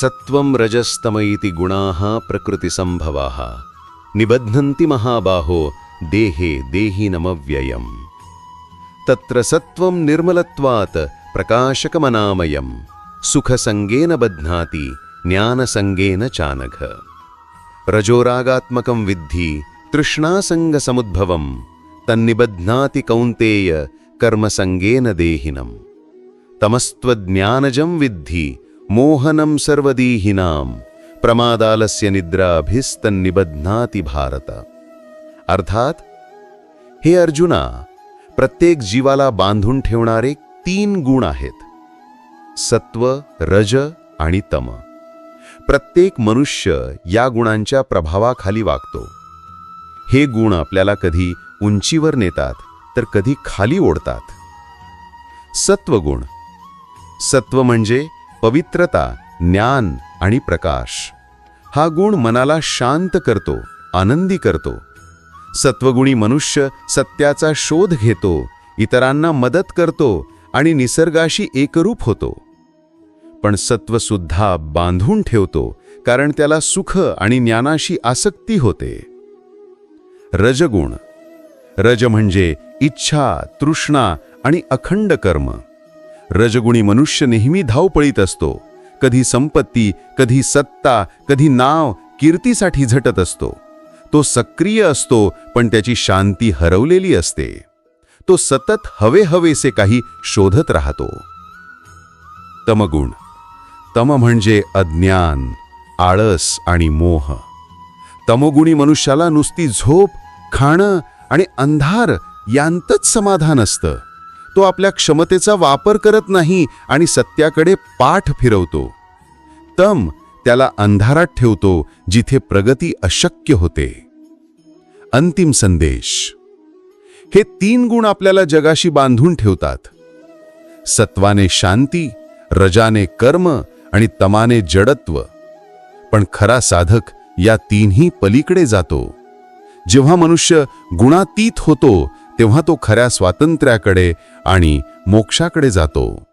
సత్వం రజస్తమైతి గుణా ప్రకృతిసంభవా. నిబధ్నంతి మహాబాహో దేహే దేహినమవ్యయం తత్ర సత్వం నిర్మలత్వాత్ ప్రకాశకమనామయం. సుఖసంగేన బధ్నాతి జ్ఞానసంగేన చానఘ. రజోరాగాత్మకం విద్ధి తృష్ణాసంగసముద్భవం తన్నిబధ్నాతి కౌంతేయ కర్మసంగేన దేహినం. తమస్త్వజ్ఞానజం విద్ధి विद्धि मोहनं सर्वदीहिनां प्रमादालस्य निद्राभिस्तन्निबध्नाति भारत। अर्थात हे अर्जुना प्रत्येक जीवाला बांधून ठेवणारे तीन गुण आहेत सत्व रज आणि तम. प्रत्येक मनुष्य या गुणांच्या प्रभावाखाली वागतो. हे गुण आपल्याला कधी उंचीवर नेतात तर कधी खाली ओढतात. सत्वगुण. सत्व म्हणजे पवित्रता ज्ञान आणि प्रकाश. हा गुण मनाला शांत करतो आनंदी करतो. सत्वगुणी मनुष्य सत्याचा शोध घेतो इतरांना मदत करतो आणि निसर्गाशी एकरूप होतो. पण सत्वसुद्धा बांधून ठेवतो कारण त्याला सुख आणि ज्ञानाशी आसक्ती होते. रजगुण. रज म्हणजे इच्छा तृष्णा आणि अखंड कर्म. रजगुणी मनुष्य नेहमी धावपळीत असतो. कधी संपत्ती कधी सत्ता कधी नाव कीर्तीसाठी झटत असतो. तो सक्रिय असतो पण त्याची शांती हरवलेली असते. तो सतत हवे हवेसे काही शोधत राहतो. तमगुण. तम म्हणजे अज्ञान आळस आणि मोह. तमोगुणी मनुष्याला नुसती झोप खाणं आणि अंधार यांतच समाधान असतं. तो आपल्या क्षमतेचा वापर करत नाही आणि सत्याकडे पाठ फिरवतो. तम त्याला अंधारात ठेवतो जिथे प्रगती अशक्य होते. अंतिम संदेश. हे तीन गुण आपल्याला जगाशी बांधून ठेवतात. सत्वाने शांती रजाने कर्म आणि तमाने जडत्व. पण खरा साधक या तीनही पलीकडे जातो. जेव्हा मनुष्य गुणातीत होतो तेव्हा तो खऱ्या स्वातंत्र्याकडे आणि मोक्षाकडे जातो.